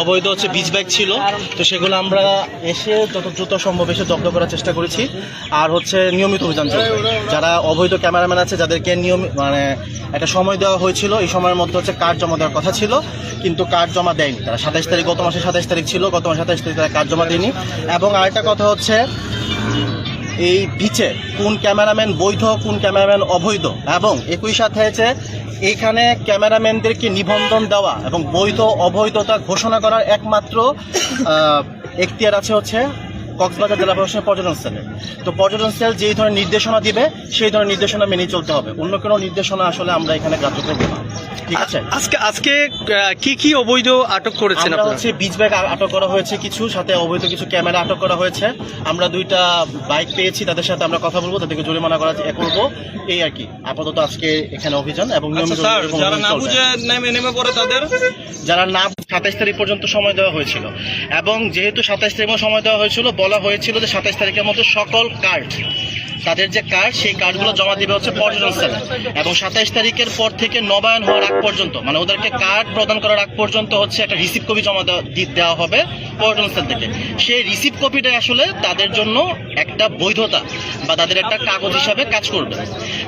অবৈধ হচ্ছে বীজ ব্যাগ ছিল। তো সেগুলো আমরা এসে যত দ্রুত সম্ভব এসে জব্দ করার চেষ্টা করেছি। আর হচ্ছে নিয়মিত অভিযান চলছে যারা অবৈধ ক্যামেরাম্যান আছে, যাদেরকে নিয়ম মানে একটা সময় দেওয়া হয়েছিল, এই সময়ের মধ্যে হচ্ছে কার্ড জমা দেওয়ার কথা ছিল, কিন্তু কার্ড জমা দেয়নি তারা। সাতাইশ তারিখ, গত মাসে সাতাইশ তারিখ ছিল, গত মাসে সাতাইশ তারিখ তারা কার্ড জমা দেয়নি। এবং আরেকটা কথা হচ্ছে এই বিচে কোন ক্যামেরাম্যান বৈধ, কোন ক্যামেরাম্যান অবৈধ? এবং একই সাথে হয়েছে এখানে ক্যামেরাম্যানদেরকে নিবন্ধন দেওয়া এবং বৈধ, অবৈধতা ঘোষণা করার একমাত্র এখতিয়ার আছে হচ্ছে কক্সবাজার জেলা প্রশাসনের পর্যটন সেলে। তো পর্যটন সেল যেই ধরনের নির্দেশনা দিবে, সেই ধরনের নির্দেশনা মেনে চলতে হবে। অন্য কোনো নির্দেশনা আসলে আমরা এখানে গ্রাহ্য করব না। আজকে আজকে কি কি অবৈধ আটক করেছেন আমরা আপনারা? হচ্ছে বিচ ব্যাগ আটক করা হয়েছে কিছু সাথে অবৈধ কিছু ক্যামেরা আটক করা হয়েছে। আমরা দুইটা বাইক পেয়েছি তাদের সাথে আমরা কথা বলব তাদেরকে জরিমানা করা এ করব। এই আর কি। আপাতত আজকে এখানে অভিযান এবং আচ্ছা নিয়মিত যারা না। বুঝে নেমে নেমে পড়ে তাদের? যারা না সাতাইশ তারিখ পর্যন্ত সময় দেওয়া হয়েছিল। এবং যেহেতু সাতাইশ তারিখ সময় দেওয়া হয়েছিল বলা হয়েছিল যে সাতাইশ তারিখের মধ্যে সকল কার্ড তাদের যে কার্ড সেই কার্ডগুলো জমা দিবে হচ্ছে পর্যটন সেলে এবং সাতাইশ তারিখের পর থেকে নবায়ন হওয়ার আগ পর্যন্ত মানে ওদেরকে কার্ড প্রদান করার আগ পর্যন্ত হচ্ছে একটা রিসিভ কপি জমা দেওয়া- হবে পর্যটন সেল থেকে। সেই রিসিভ কপিটা আসলে তাদের জন্য একটা বৈধতা বা তাদের একটা কাগজ হিসাবে কাজ করবে।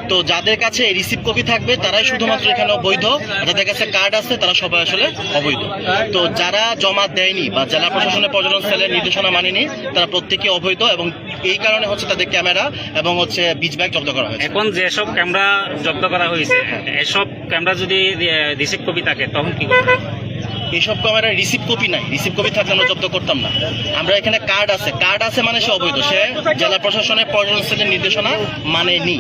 তো যাদের কাছে এই রিসিভ কপি থাকবে, তারাই শুধুমাত্র এখানে বৈধ যাদের কাছে কার্ড আছে, তারা সবাই আসলে অবৈধ। তো যারা জমা দেয়নি বা জেলা প্রশাসনের পর্যটন সেলের নির্দেশনা মানেনি, তারা প্রত্যেকে অবৈধ এবং এই কারণে হচ্ছে তাদের ক্যামেরা এবং হচ্ছে বিচ ব্যাগ জব্দ করা হয়েছে। এখন যেসব ক্যামেরা জব্দ করা হয়েছে এসব ক্যামেরা যদি রিসিভ কপি থাকে তখন কি করবে? এইসব ক্যামেরা রিসিভ কপি নাই। রিসিভ কপি থাকলে আমরা জব্দ করতাম না। আমরা এখানে কার্ড আছে। কার্ড আছে মানে সে অবৈধ। সে জেলা প্রশাসনের পর্যটন নির্দেশনা মানেনি।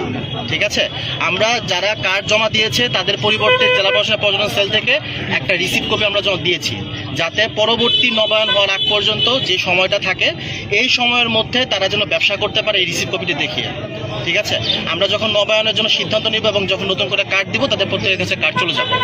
ঠিক আছে? আমরা যারা কার্ড জমা দিয়েছে তাদের পরিবর্তে জেলা প্রশাসনের পর্যটন সেল থেকে একটা রিসিভ কপি আমরা জমা দিয়েছি। যাতে পরবর্তী নবায়ন হওয়ার আগ পর্যন্ত যে সময়টা থাকে, এই সময়ের মধ্যে তারা যেন ব্যবসা করতে পারে এই রিসিভ কপিটি দেখিয়ে। ঠিক আছে? আমরা যখন নবায়নের জন্য সিদ্ধান্ত নিব এবং যখন নতুন করে কার্ড দিব, তাদের প্রত্যেকের কাছে কার্ড চলে যাবে।